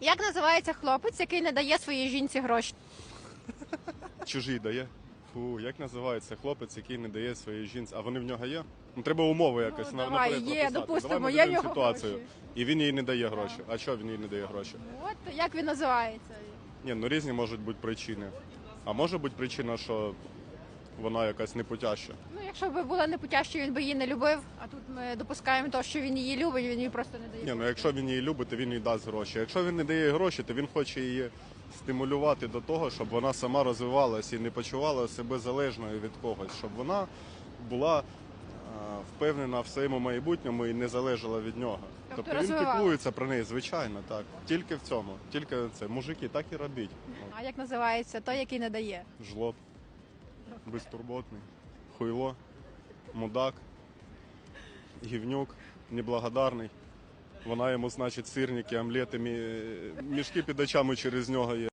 Як називається хлопець, який не дає своїй жінці гроші? Чужий дає. Фу, як називається хлопець, який не дає своїй жінці, а вони в нього є? Ну треба умови якось Ну, на давай, наперед є, прописати. допустимо, Давай ми є в нього ситуацію. гроші. І він їй не дає гроші. А чого він їй не дає гроші? От як він називається? Ні, ну різні можуть бути причини. А може бути причина, що вона якась непутяща. Ну, якщо б була непутящою, він би її не любив. А тут ми допускаємо те, що він її любить, він її просто не дає. Ні, ну якщо він її любить, то він їй дасть гроші. Якщо він не дає гроші, то він хоче її стимулювати до того, щоб вона сама розвивалась і не почувала себе залежною від когось, щоб вона була е, впевнена в своєму майбутньому і не залежала від нього. Тобто він піклується про неї, звичайно, так. Тільки в цьому. Тільки це. Мужики, так і робіть. А як називається той, який не дає? жлоб, безтурботний, хуйло, мудак, гівнюк, неблагодарний. Вона йому, значить, сирники, омлети, мішки під очами через нього є.